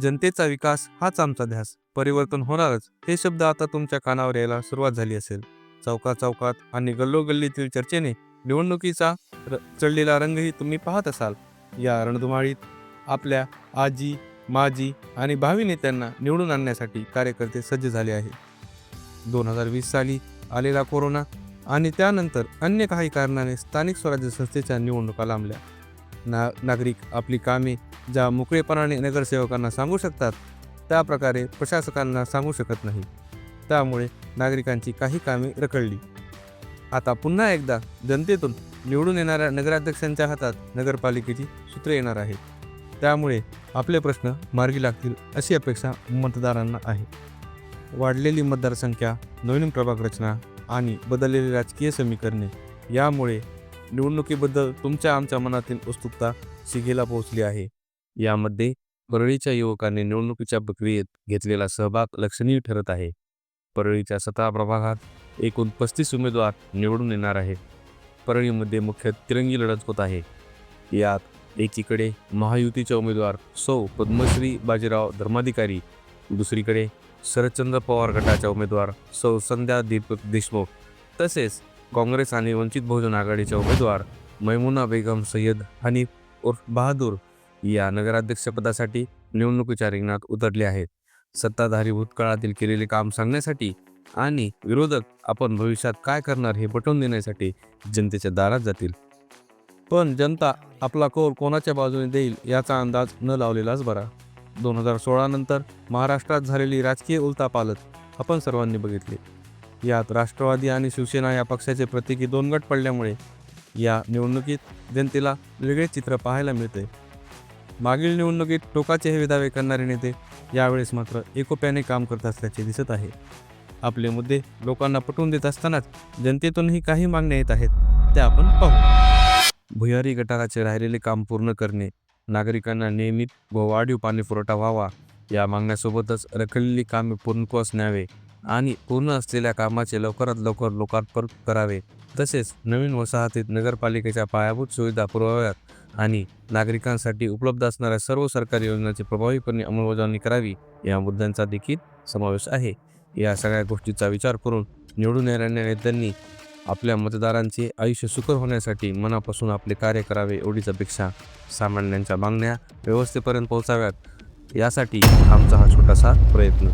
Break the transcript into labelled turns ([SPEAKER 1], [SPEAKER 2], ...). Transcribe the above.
[SPEAKER 1] जनतेचा विकास हाच आमचा ध्यास. परिवर्तन होणारच. हे शब्द आता तुमच्या कानावर यायला सुरुवात झाली असेल. चौका चौकात आणि गल्लोगल्लीतील चर्चेने निवडणुकीचा र- चढलेला रंगही तुम्ही पाहत असाल. या रणधुमाळीत आपल्या आजी माजी आणि भावी नेत्यांना निवडून आणण्यासाठी कार्यकर्ते सज्ज झाले आहेत. दोन हजार वीस साली आलेला कोरोना आणि त्यानंतर अन्य काही कारणाने स्थानिक स्वराज्य संस्थेच्या निवडणुका लांबल्या. ना नागरिक आपली कामे ज्या मोकळेपणाने नगरसेवकांना सांगू शकतात त्या प्रकारे प्रशासकांना सांगू शकत नाही. त्यामुळे नागरिकांची काही कामे रखडली. आता पुन्हा एकदा जनतेतून निवडून येणाऱ्या नगराध्यक्षांच्या हातात नगरपालिकेची सूत्रे येणार आहेत. त्यामुळे आपले प्रश्न मार्गी लागतील अशी अपेक्षा मतदारांना आहे. वाढलेली मतदारसंख्या नवीन प्रभाग रचना आणि बदललेली राजकीय समीकरणे यामुळे निवडणुकीबद्दल तुमच्या आमच्या मनातील उत्सुकता शिगेला पोहोचली आहे. यामध्ये परळीच्या युवकांनी निवडणुकीच्या प्रक्रियेत घेतलेला सहभाग लक्षणीय ठरत आहे. परळीच्या सतरा प्रभागात एकूण पस्तीस उमेदवार निवडून येणार आहेत. परळीमध्ये मुख्य तिरंगी लढत होत आहे. यात एकीकडे महायुतीचे उमेदवार सौ पद्मश्री बाजीराव धर्माधिकारी दुसरीकडे शरदचंद्र पवार गटाच्या उमेदवार सौ संध्या दीपक देशमुख. तसेच काँग्रेस आणि वंचित बहुजन आघाडीच्या उमेदवार मैमुना बेगम सय्यद हनीफ उर्फ बहादूर या नगराध्यक्षपदासाठी निवडणुकीच्या रिंगणात उतरले आहेत. सत्ताधारी भूतकाळातील केलेले काम सांगण्यासाठी आणि विरोधक आपण भविष्यात काय करणार हे पटवून देण्यासाठी जनतेच्या दारात जातील. पण जनता आपला कौल कोणाच्या बाजूने देईल याचा अंदाज न लावलेलाच बरा. दोन हजार सोळा नंतर महाराष्ट्रात झालेली राजकीय उलथापालट आपण सर्वांनी बघितली. यात राष्ट्रवादी आणि शिवसेना या पक्षाचे प्रत्येकी दोन गट पडल्यामुळे या निवडणुकीत जनतेला वेगळे चित्र पाहायला मिळते. मागील निवडणुकीत टोकाचे हे दावे करणारे नेते यावेळेस मात्र एकोप्याने काम करत असल्याचे दिसत आहे. आपले मुद्दे लोकांना पटवून देत असतानाच जनतेतूनही काही मागण्या येत आहेत त्या आपण पाहू. भुयारी गटाराचे राहिलेले काम पूर्ण करणे नागरिकांना नियमित व वाढीव पाणी पुरवठा व्हावा या मागण्यासोबतच रखडलेली कामे पूर्णत्वास न्यावे आणि पूर्ण असलेल्या कामाचे लवकरात लवकर लोकार्पण करावे. तसेच नवीन वसाहतीत नगरपालिकेच्या पायाभूत सुविधा पुरवाव्यात आणि नागरिकांसाठी उपलब्ध असणाऱ्या सर्व सरकारी योजनांची प्रभावीपणे अंमलबजावणी करावी या मुद्द्यांचा देखील समावेश आहे. या सगळ्या गोष्टीचा विचार करून निवडून येणाऱ्या नेत्यांनी आपल्या मतदारांचे आयुष्य सुकर होण्यासाठी मनापासून आपले कार्य करावे एवढीच अपेक्षा सामान्यांच्या मागण्या व्यवस्थेपर्यंत पोहोचाव्यात. यासाठी आमचा हा छोटासा प्रयत्न.